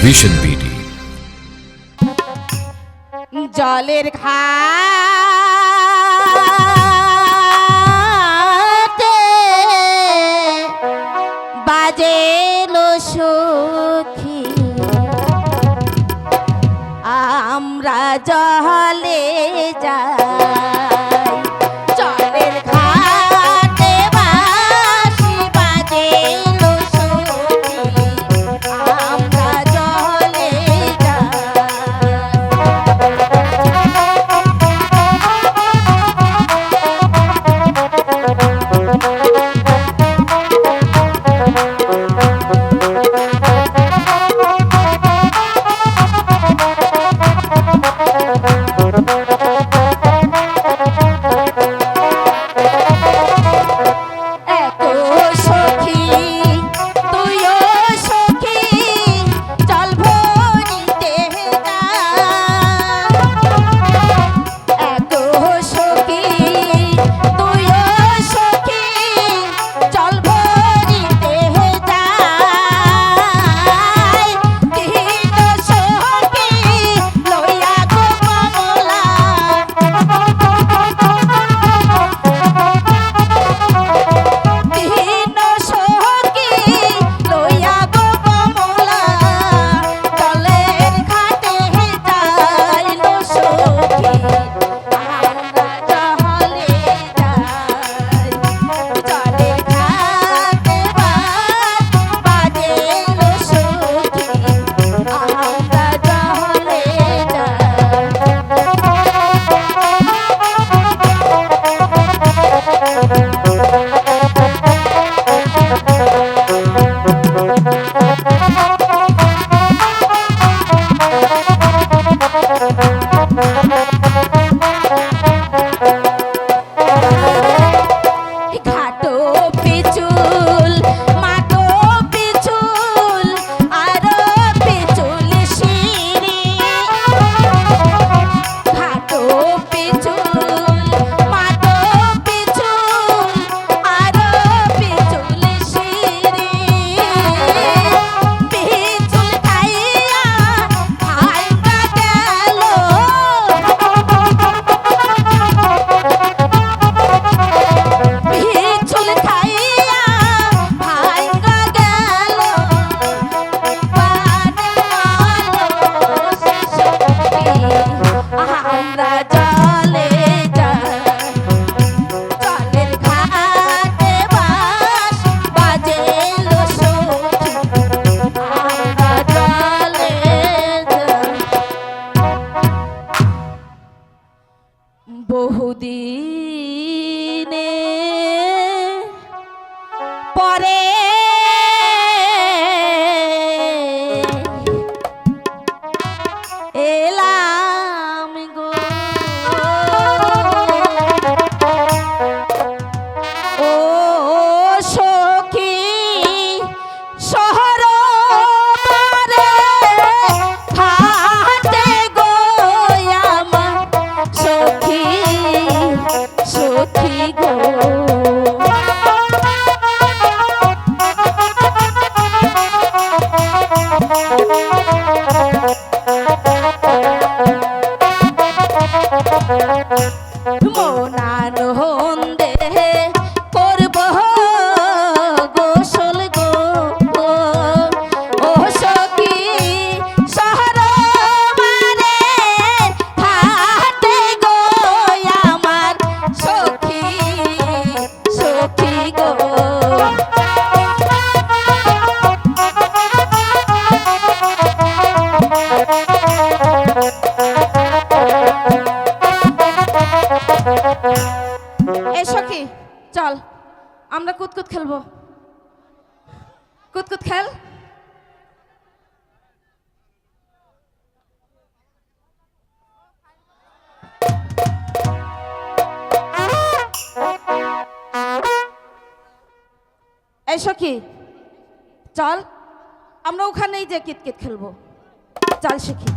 Vision BD জলের ঘাটে বাজে সখী। আমরা জলে যা 土地。Thank you. এসো কি চল, আমরা কুতকুত খেলব। কুতকুত খেল। এসো কি চল, আমরা ওখানেই যে কিতকিত খেলব। চল শিখি